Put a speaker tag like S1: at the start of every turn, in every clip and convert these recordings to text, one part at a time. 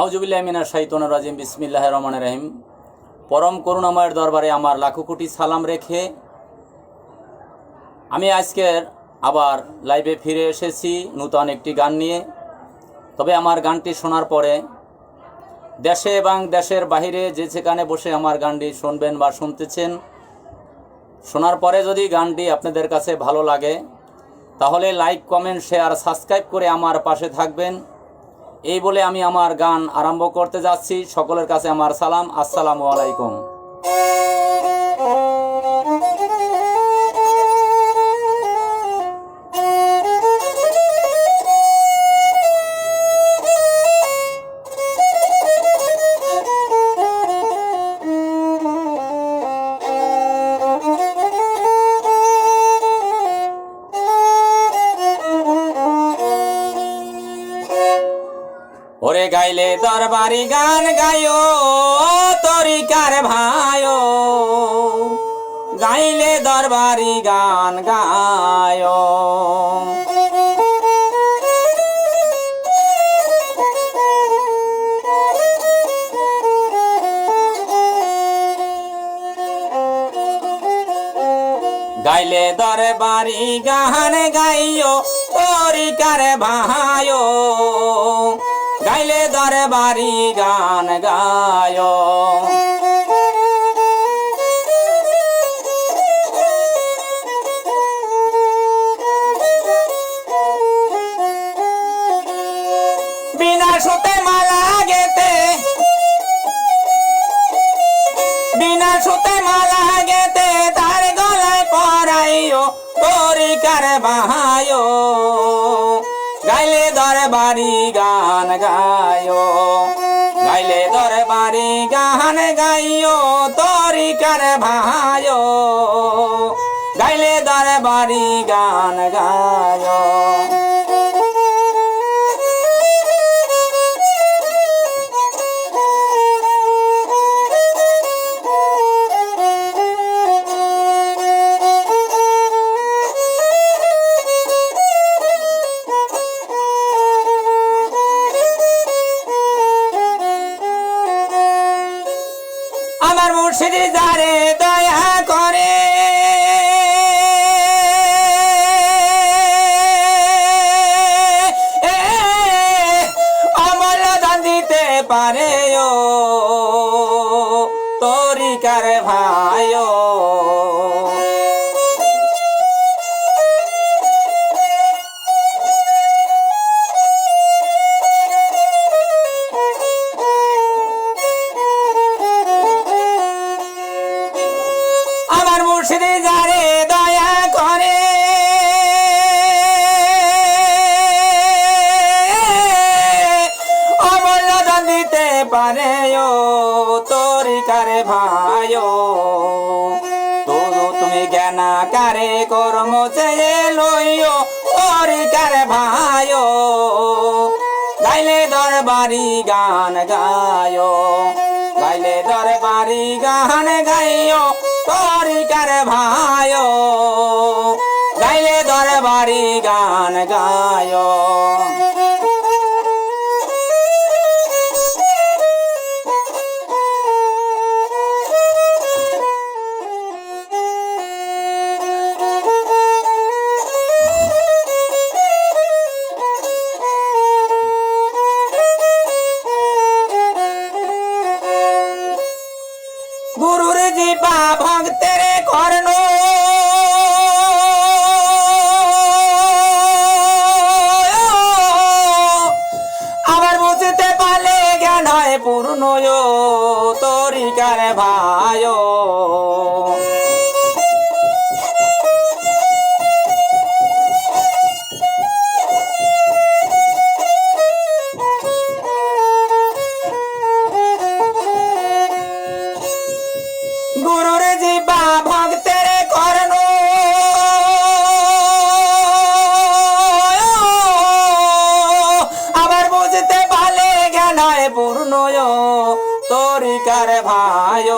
S1: আউজুবিল্লাহ মিনার শাহিতন রাজিম বিসমিল্লাহ রহমান রহিম। পরম করুণাময়ের দরবারে আমার লাখো কোটি সালাম রেখে আমি আজকের আবার লাইভে ফিরে এসেছি নূতন একটি গান নিয়ে। তবে আমার গানটি শোনার পরে দেশে এবং দেশের বাহিরে যে যেখানে বসে আমার গানটি শুনবেন বা শুনতেছেন, শোনার পরে যদি গানটি আপনাদের কাছে ভালো লাগে, তাহলে লাইক, কমেন্ট, শেয়ার, সাবস্ক্রাইব করে আমার পাশে থাকবেন। এই বলে আমি আমার গান আরম্ভ করতে যাচ্ছি। সকলের কাছে আমার সালাম। আসসালামু আলাইকুম। ওরে গাইলে দরবারি গান গায়ো, তরিকার ভাইও গাইলে দরবারি গান গায়ো। গাইলে দরবারি গান গাইও তরিকার ভাইও দরবারি গান গায়ো। বিনা সুতে মালা গেতে, বিনা সুতে মালা গেতে, তার গলায় পরাইও তরিকার বাহায়ো। গাইলে দরবারি গান গায়ো। গাইলে দরবারি গান গাইও তরিকার ভাইও গাইলে দরবারি গান গায়ো। দিতে ও, তোরি কারে ভাই তো তুমি জ্ঞান কারে কর্ম চেয়ে লইও, তোরি কারে ভাই গাইলে দরবারি গান গায়, গাইলে দরবারি গান তরিকার ভাই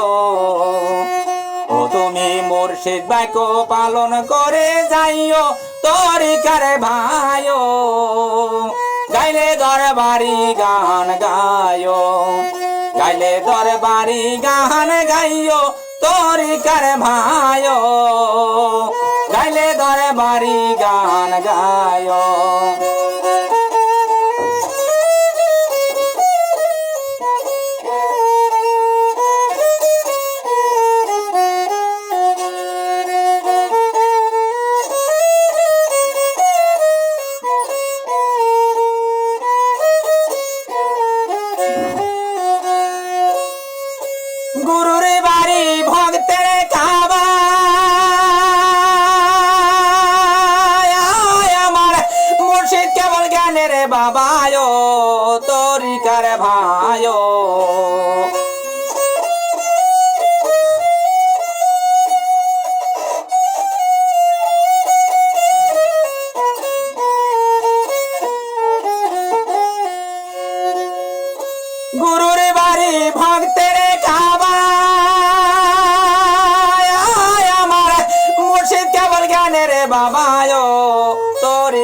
S1: ও তুমি মুর্শিদ বাক্য পালন করে যাইও তরিকার ভাই গাইলে দর দরবারি গান গায়ো গাইলে দরবারি গান গাইও তরিকার ভাইও। গাইলে দরবারি গান গায়ো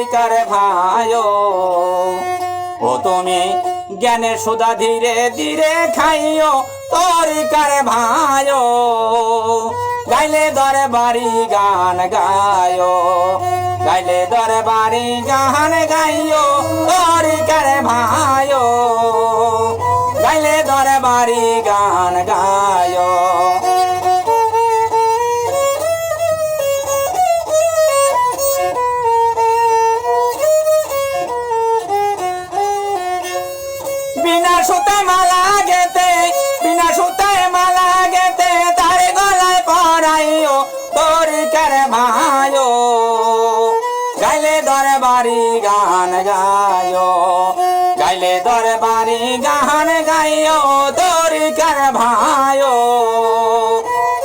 S1: তরিকার ভাই ও তুমি জ্ঞানের সুদা ধীরে ধীরে খাইও, তরিকার ভাই গাইলে দরে বাড়ি গান গায় গাইলে দরে বাড়ি গান গাইও, তরিকার সুতে মালা গেতে বিনা সুতে মালা গেতে তার গলায় পরাইও দরবারি গান গায়ো, গাইলে দরবারি গান গাইও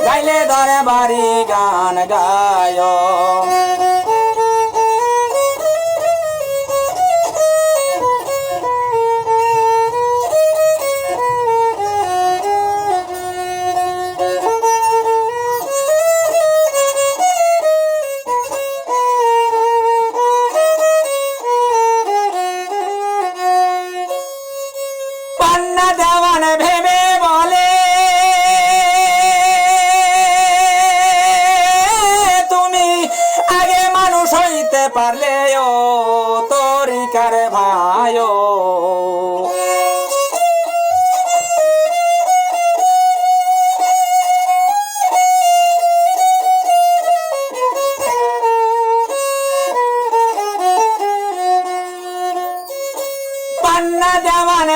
S1: গাইলে দরবারি গান গায়ো। পারলে ও তরিকার ভাইও। পান্না দেওয়ান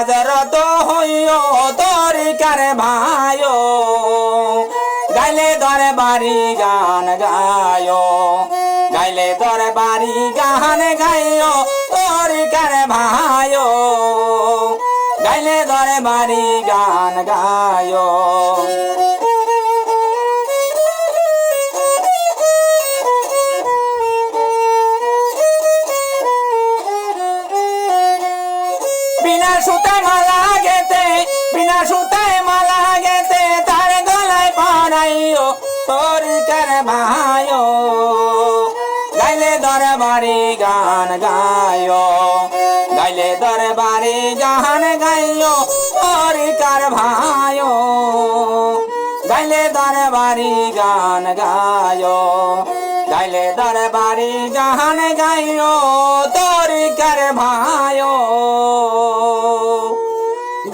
S1: একা তো রত হইও তরিকার ভাইও। গাইলে দরে বাড়ি গান গায়ো। গাইলে দরে বাড়ি গান গাইও তরিকার ভাইও। গাইলে দরে বাড়ি গান গায়ো। তরিকার ভাইও, গাইলে দরবারি গান গায়ো, গাইলে দরবারি গান গাইও তরিকার ভাইও, গাইলে দরবারি গান গায়ো, গাইলে দরবারি গান গাইও তরিকার ভাইও,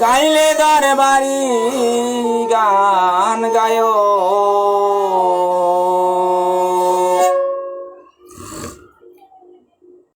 S1: গাইলে দরবারি গান গায়ো।